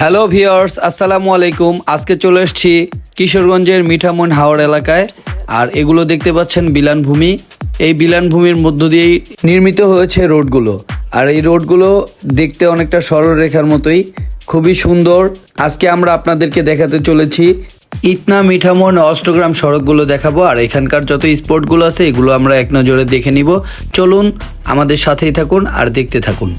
Hello viewers আসসালামু আলাইকুম আজকে চলে এসেছি কিশোরগঞ্জের মিঠামন হাওড় এলাকায়। আর এগুলো দেখতে পাচ্ছেন বিলান ভূমি। এই বিলান ভূমির মধ্য দিয়েই নির্মিত হয়েছে রোডগুলো। আর এই রোডগুলো দেখতে অনেকটা সরলরেখার মতোই। খুবই সুন্দর। আজকে আমরা আপনাদেরকে দেখাতে চলেছি ইটনা মিঠামন অষ্টগ্রাম সড়কগুলো দেখাবো। আর এখানকার যত স্পটগুলো আছে, এগুলো আমরা এক নজরে দেখে নিব। চলুন আমাদের সাথেই থাকুন আর দেখতে থাকুন।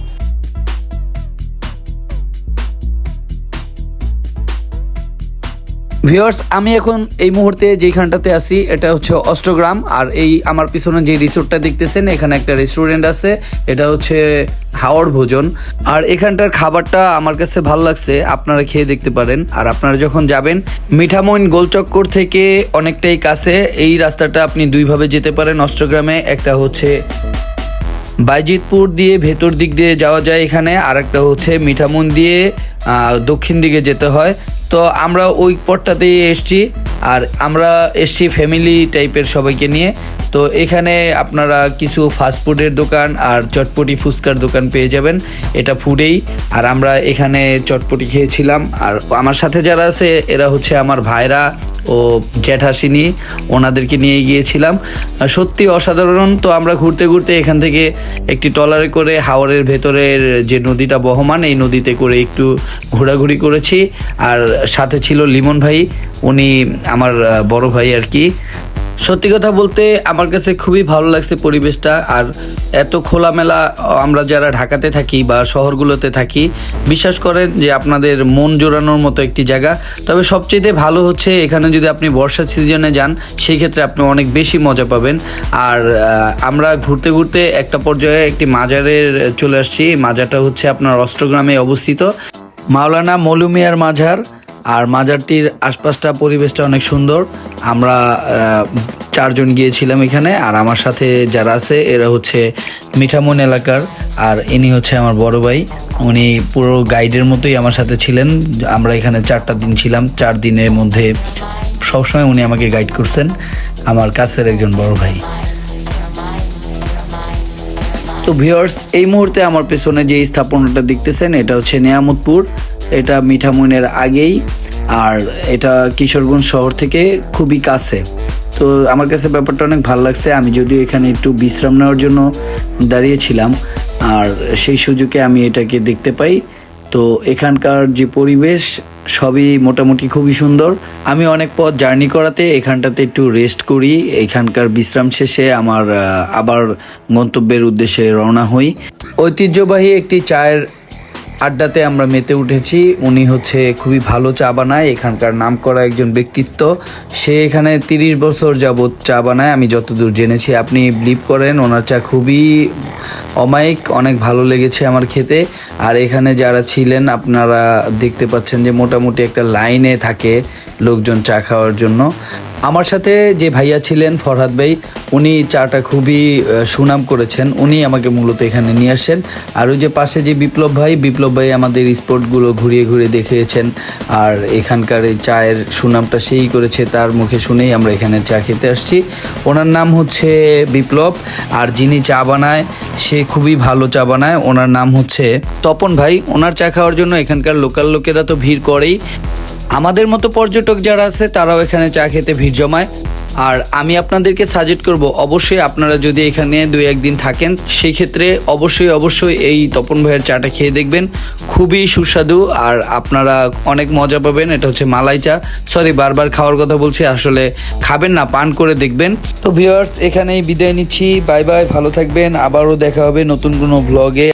ভিউয়ার্স, আমি এখন এই মুহূর্তে যেইখানটাতে আছি, এটা হচ্ছে অষ্টগ্রাম, আর এই আমার পিছনে যে রিসোর্টটা দেখতেছেন, এখানে একটা রেস্টুরেন্ট আছে, এটা হচ্ছে হাওড় ভোজন। আর এখানটার খাবারটা আমার কাছে ভালো লাগছে, আপনারা খেয়ে দেখতে পারেন। আর আপনারা যখন যাবেন, মিঠামইন গোলচক্কর থেকে অনেকটাই কাছে, এই রাস্তাটা আপনি দুইভাবে যেতে পারেন অষ্টগ্রামে, একটা হচ্ছে বাইজিতপুর দিয়ে ভেতর দিক দিয়ে যাওয়া যায় এখানে আর একটা হচ্ছে মিঠামুন দিয়ে দক্ষিণ দিকে যেতে হয়। তো আমরা ওই পথটাতেই এসছি আর আমরা এসছি ফ্যামিলি টাইপের সবাইকে নিয়ে। তো এখানে আপনারা কিছু ফাস্টফুডের দোকান আর চটপটি ফুচকার দোকান পেয়ে যাবেন। এটা ফুডেই আর আমরা এখানে চটপটি খেয়েছিলাম। আর আমার সাথে যারা আছে, এরা হচ্ছে আমার ভাইরা। ও জ্যাঠাসিনী ওনাদেরকে নিয়ে গিয়েছিলাম। সত্যি অসাধারণ, তো আমরা ঘুরতে ঘুরতে এখান থেকে একটি ট্রলারে করে হাওড়ের ভেতরের যে নদীটা বহমান, এই নদীতে করে একটু ঘোরাঘুরি করেছি। আর সাথে ছিল লিমন ভাই, উনি আমার বড় ভাই আর কি। সত্যি কথা বলতে আমার কাছে খুবই ভালো লাগছে পরিবেশটা, আর এত খোলামেলা, আমরা যারা ঢাকাতে থাকি বা শহরগুলোতে থাকি, বিশ্বাস করেন যে আপনাদের মন জোড়ানোর মতো একটি জায়গা। তবে সবচেয়ে ভালো হচ্ছে এখানে যদি আপনি বর্ষা সিজনে যান, সেই ক্ষেত্রে আপনি অনেক বেশি মজা পাবেন। আর আমরা ঘুরতে ঘুরতে একটা পর্যায়ে একটি মাজারের চলে আসছি। মাজারটা হচ্ছে আপনার অষ্টগ্রামে অবস্থিত। মাওলানা মলুমিয়ার মাজার। আর মাজারটির আশপাশটা, পরিবেশটা অনেক সুন্দর। আমরা চারজন গিয়েছিলাম এখানে, আর আমার সাথে যারা আছে, এরা হচ্ছে মিঠামন এলাকার, আর ইনি হচ্ছে আমার বড় ভাই। উনি পুরো গাইডের মতোই আমার সাথে ছিলেন। আমরা এখানে চারটা দিন ছিলাম। চার দিনের মধ্যে সবসময় উনি আমাকে গাইড করছেন, আমার কাছের একজন বড় ভাই। তো ভিউয়ার্স, এই মুহূর্তে আমার পেছনে যে স্থাপনাটা দেখতেছেন, এটা হচ্ছে নিয়ামতপুর। এটা মিঠামইনের আগেই, আর এটা কিশোরগঞ্জ শহর থেকে খুবই কাছে। তো আমার কাছে ব্যাপারটা অনেক ভালো লাগছে, আমি যদিও এখানে একটু বিশ্রাম নেওয়ার জন্য দাঁড়িয়েছিলাম, আর সেই সুযোগে আমি এটাকে দেখতে পাই। তো এখানকার যে পরিবেশ, সবই মোটামুটি খুবই সুন্দর। আমি অনেক পথ জার্নি করাতে এখানটাতে একটু রেস্ট করি, এখানকার বিশ্রাম শেষে আমার আবার গন্তব্যের উদ্দেশ্যে রওনা হই। ঐতিহ্যবাহী একটি চায়ের আড্ডাতে আমরা মেতে উঠেছি। উনি হচ্ছে খুবই ভালো চা বানায়। এখানকার নাম করা একজন ব্যক্তিত্ব। সে এখানে তিরিশ বছর যাবৎ চা বানায়। আমি যতদূর জেনেছি, আপনি বিলিভ করেন, ওনার চা খুবই অমায়িক, অনেক ভালো লেগেছে আমার খেতে। আর এখানে যারা ছিলেন, আপনারা দেখতে পাচ্ছেন যে মোটামুটি একটা লাইনে থাকে। লোকজন চা খাওয়ার জন্য। আমার সাথে যে ভাইয়া ছিলেন, ফরহাদ ভাই, উনি চাটা খুবই সুনাম করেছেন। উনি আমাকে মূলত এখানে নিয়ে আসেন। আর ওই যে পাশে যে বিপ্লব ভাই বিপ্লব ভাই আমাদের স্পটগুলো ঘুরিয়ে ঘুরিয়ে দেখিয়েছেন। আর এখানকার এই চায়ের সুনামটা সেই করেছে, তার মুখে শুনেই আমরা এখানে চা খেতে আসছি। ওনার নাম হচ্ছে বিপ্লব, আর যিনি চা বানায়, সে খুবই ভালো চা বানায়। ওনার নাম হচ্ছে তপন ভাই। ওনার চা খাওয়ার জন্য এখানকার লোকাল লোকেরা তো ভিড় করেই। আমাদের মতো পর্যটক যারা আছে, তারাও এখানে চা খেতে ভিড় জমায়। আর আমি আপনাদেরকে সাজেস্ট করব, অবশ্যই আপনারা যদি এখানে দুই একদিন থাকেন, সেই ক্ষেত্রে অবশ্যই অবশ্যই এই তপন ভাইয়ের চাটা খেয়ে দেখবেন। খুবই সুস্বাদু আর আপনারা অনেক মজা পাবেন, এটা হচ্ছে মালাই চা। সরি বারবার খাওয়ার কথা বলছি, আসলে খাবেন না, পান করে দেখবেন। তো ভিউয়ার্স এখানেই বিদায় নিচ্ছি বাই বাই ভালো থাকবেন, আবারও দেখা হবে নতুন কোনো ব্লগে